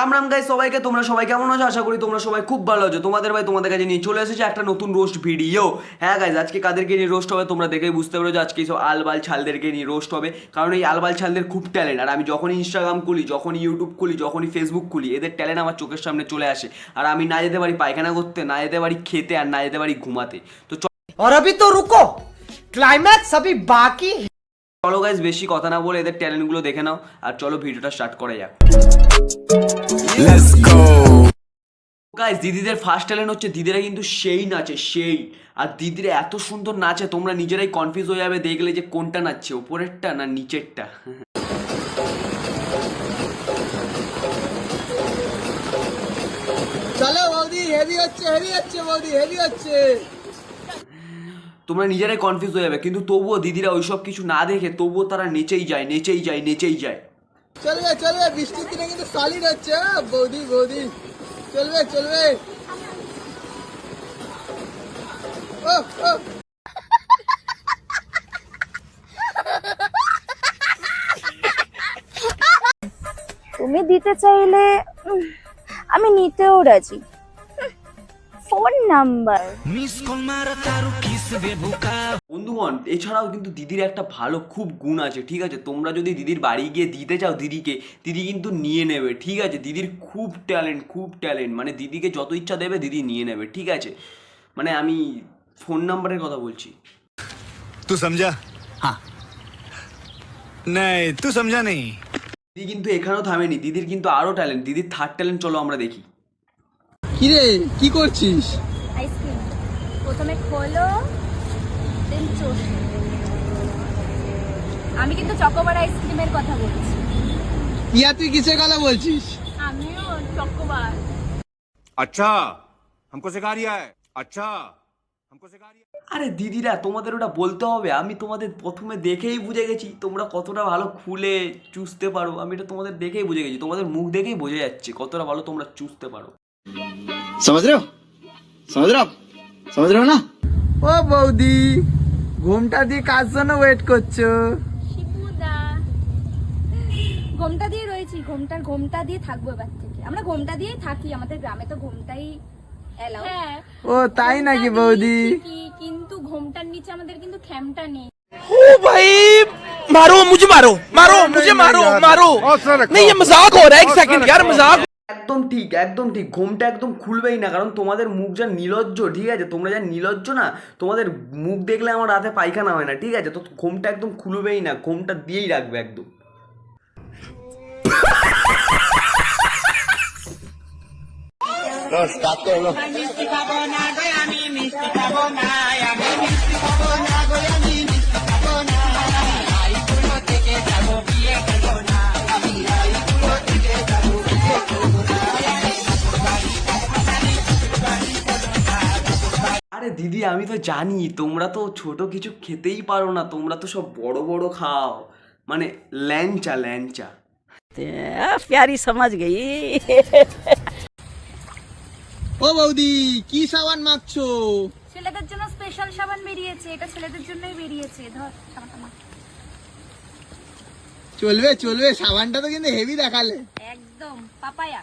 রাম রাম গাই সবাইকে তোমরা সবাই কেমন আছো আশা করি তোমরা সবাই খুব ভালো আছো তোমাদের ভাই তোমাদের কাছে নিয়ে চলে এসেছে একটা নতুন রোস্ট ভিডিও হ্যাঁ গাইজ আজকে কাদেরকে নিয়ে রোস্ট হবে তোমরা দেখেই বুঝতে পারো যে আজকে সব আলবাল ছালদেরকে নিয়ে রোস্ট হবে কারণ এই আলবাল ছালদের খুব ট্যালেন্ট আর আমি যখনই ইনস্টাগ্রাম খুলি যখনই ইউটিউব খুলি যখনই ফেসবুক খুলি এদের ট্যালেন্ট আমার চোখের সামনে চলে আসে আর আমি না যেতে পারি পায়খানা করতে না যেতে পারি খেতে আর না যেতে পারি ঘুমাতে তো চ- और अभी तो रुको क्लाइमैक्स अभी बाकी है চলো গাইজ বেশি কথা না বলে এদের ট্যালেন্টগুলো দেখে নাও আর চলো ভিডিওটা স্টার্ট করা যাক Let's go. গাইজ দিদিদের ফার্স্ট ট্যালেন্ট হচ্ছে দিদিরা কিন্তু সেই নাচে সেই। আর দিদিরা এত সুন্দর নাচে তোমরা নিজেরাই কনফিউজ হয়ে যাবে দেখলে যে কোনটা নাচছে ওপরেরটা না নিচেরটা? চলো বৌদি হেভি হচ্ছে হেভি হচ্ছে বৌদি হেভি হচ্ছে। তোমরা নিজেরাই কনফিউজ হয়ে যাবে কিন্তু তবুও দিদিরা ওইসব কিছু না দেখে তবুও তারা নেচেই যায় নেচেই যায় নেচেই যায়। চলবে চলবে বৃষ্টির দিনে কিন্তু সলিড হচ্ছে হ্যাঁ? বৌদি বৌদি। চলবে চলবে। ও ও। তুমি দিতে চাইলে আমি নিতেও রাজি। Phone number. বন্ধুগণ এছাড়াও কিন্তু দিদির একটা ভালো খুব গুণ আছে ঠিক আছে? তোমরা যদি দিদির বাড়ি গিয়ে দিতে চাও দিদিকে দিদি কিন্তু নিয়ে নেবে ঠিক আছে? দিদির খুব ট্যালেন্ট খুব ট্যালেন্ট মানে দিদিকে যত ইচ্ছা দেবে দিদি নিয়ে নেবে ঠিক আছে? মানে আমি ফোন নাম্বারের কথা বলছি। তুই সমঝা হ্যাঁ নাই তুই সমঝা নেই দিদি কিন্তু এখানেও থামেনি দিদির কিন্তু আরও ট্যালেন্ট দিদির থার্ড ট্যালেন্ট চলো আমরা দেখি। কিরে কি করছিস? প্রথমে খোলো দেন চোষ আমি কিন্তু চকোবার আইসক্রিমের কথা বলছি ইয়া তুই কিসের কথা বলছিস আমিও চকোবার अच्छा हमको सिखा रिया है अच्छा हमको सिखा रिया है আরে দিদিরা তোমাদের ওটা বলতে হবে আমি তোমাদের প্রথমে দেখেই বুঝে গেছি তোমরা কতটা ভালো খুলে চুষতে পারো আমি এটা তোমাদের দেখেই বুঝে গেছি তোমাদের মুখ দেখেই বোঝা যাচ্ছে কতটা ভালো তোমরা চুষতে পারো समझ रहे हो समझ रहे हो आप समझ रहे हो ना ও বৌদি ঘুমটা দিয়ে কার জন্য ওয়েট করছো শিপুদা ঘোমটা দিয়ে রয়েছি ঘোমটার ঘোমটা দিয়ে থাকবো এবার থেকে আমরা ঘোমটা দিয়েই থাকি আমাদের গ্রামে তো ঘোমটাই এলাও হ্যাঁ ও তাই নাকি বৌদি কিন্তু ঘোমটার নিচে আমাদের কিন্তু খ্যামটা নেই मारो मुझे मारो मारो मुझे मारो मारो नहीं ये मजाक हो रहा है एक सेकंड यार मजाक একদম ঠিক একদম ঠিক। ঘুমটা একদম খুলবেই না কারণ তোমাদের মুখ যা নিলজ্জ ঠিক আছে? তোমরা যা নিলজ্জ না তোমাদের মুখ দেখলে আমার রাতে পায়খানা হয় না ঠিক আছে? তো ঘুমটা একদম খুলবেই না ঘুমটা দিয়েই রাখবে একদম। আরে দিদি আমি তো জানি তোমরা তো ছোট কিছু খেতেই পারো না তোমরা তো সব বড় বড় খাও। মানে ল্যাংচা ল্যাংচা। প্যারি সমাজ গেই। ও বৌদি কি সাবান মাখছো? ছেলেদের জন্য স্পেশাল সাবান বেরিয়েছে এটা ছেলেদের জন্যই বেরিয়েছে। ধর সাবানটা মাখ। চলবে চলবে সাবানটা তো কিন্তু হেভি দেখালে। একদম পাপায়া।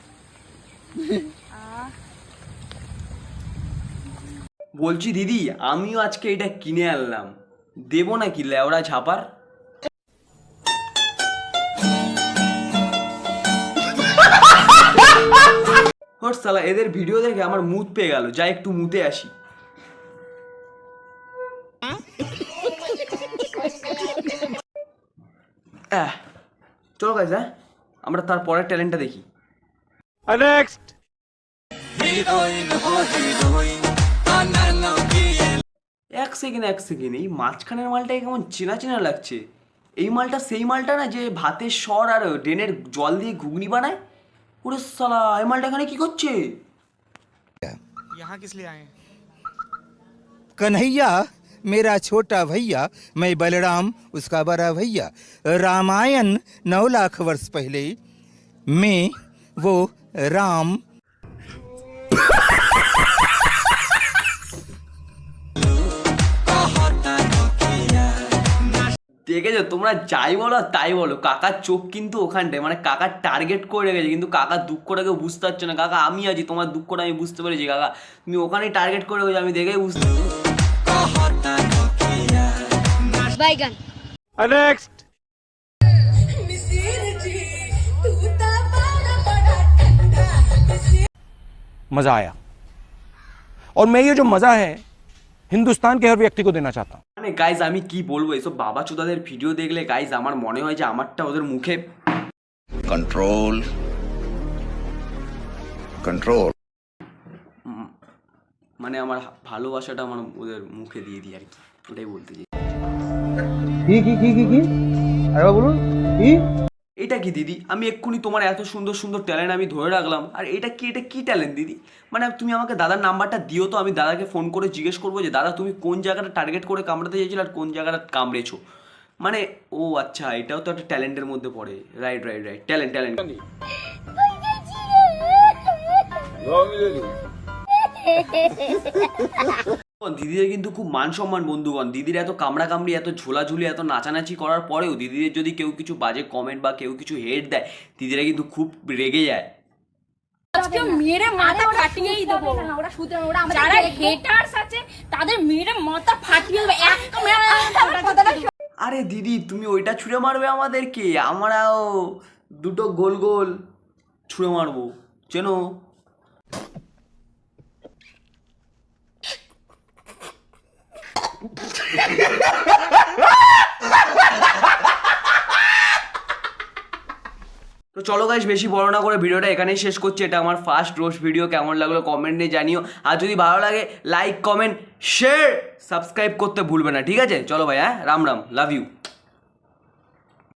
বলছি দিদি আমিও আজকে এটা কিনে আনলাম। দেবো নাকি লেওড়া ছাপার? হোটসালা এদের ভিডিও দেখে আমার মুত পেয়ে গেল। যা একটু মুতে আসি। চলো গাইজ হ্যাঁ আমরা তার পরের ট্যালেন্টটা দেখি। নেক্সট এক সেকেন্ড এক সেকেন্ড এই মাঝখানের মালটাকে কেমন চেনা চেনা লাগছে এই মালটা সেই মালটা না যে ভাতের স্বর আর ড্রেনের জল দিয়ে ঘুগনি বানায় ওরে সালা এই মালটা এখানে কি করছে कन्हैया मेरा छोटा भैया मैं बलराम उसका बड़ा भैया रामायण नौ लाख वर्ष पहले में वो राम দেখেছো তোমরা যাই বলো আর তাই বলো কাকার চোখ কিন্তু ওখানটায় মানে কাকার টার্গেট করে রেখেছে কিন্তু কাকার দুঃখটাকে বুঝতে পারছো না কাকা আমি আছি তোমার দুঃখটা আমি বুঝতে পেরেছি কাকা তুমি ওখানেই টার্গেট করে রেখেছো আমি দেখেই বুঝতে বাইগান नेक्स्ट मजा आया और मैं ये जो मजा है हिंदुस्तान के हर व्यक्ति को देना चाहता हूँ মানে গাইজ আমি কি বলবো এসব বাবা চোদাদের ভিডিও দেখলে গাইজ আমার মনে হয় যে আমারটা ওদের মুখে कंट्रोल कंट्रोल মানে আমার ভালোবাসাটা আমার ওদের মুখে দিয়ে দিই আর কি ওটাই বলতে চাই কি কি কি কি কি আরে বলুন কি এটা কি দিদি? আমি এক্ষুনি তোমার এত সুন্দর সুন্দর ট্যালেন্ট আমি ধরে রাখলাম। আর এটা কি এটা কি ট্যালেন্ট দিদি? মানে তুমি আমাকে দাদার নাম্বারটা দিও তো আমি দাদাকে ফোন করে জিজ্ঞেস করব যে দাদা তুমি কোন জায়গাটা টার্গেট করে কামড়াতে চাইছিলে আর কোন জায়গাটা কামড়েছো? মানে ও আচ্ছা এটাও তো একটা ট্যালেন্টের মধ্যে পড়ে। Right right right talent talent দিদিদের কিন্তু খুব মান সম্মান বন্ধুগণ। দিদির এত কামড়া কামড়ি এত ঝোলাঝুলি এত নাচানাচি করার পরেও দিদিদের যদি কেউ কিছু বাজে কমেন্ট বা কেউ কিছু হেড দেয় দিদিরা কিন্তু খুব রেগে যায়। আজকে মেরে মাথা ফাটিয়েই দেবো। ওরা শুতে ওরা যারা হেটার্স আছে তাদের মেরে মাথা ফাটিয়ে দেবো। এক কথাটা আরে দিদি তুমি ওইটা ছুঁড়ে মারবে আমাদেরকে। আমরাও দুটো গোল গোল ছুঁড়ে মারবো। চেনো? তো চলো গাইস বেশি বড় না করে ভিডিওটা এখানেই শেষ করছি। এটা আমার ফার্স্ট রোস্ট ভিডিও কেমন লাগল কমেন্টে জানিও। আর যদি ভালো লাগে লাইক কমেন্ট শেয়ার সাবস্ক্রাইব করতে ভুলবে না, ঠিক আছে? চলো ভাই হ্যাঁ? Ram Ram love you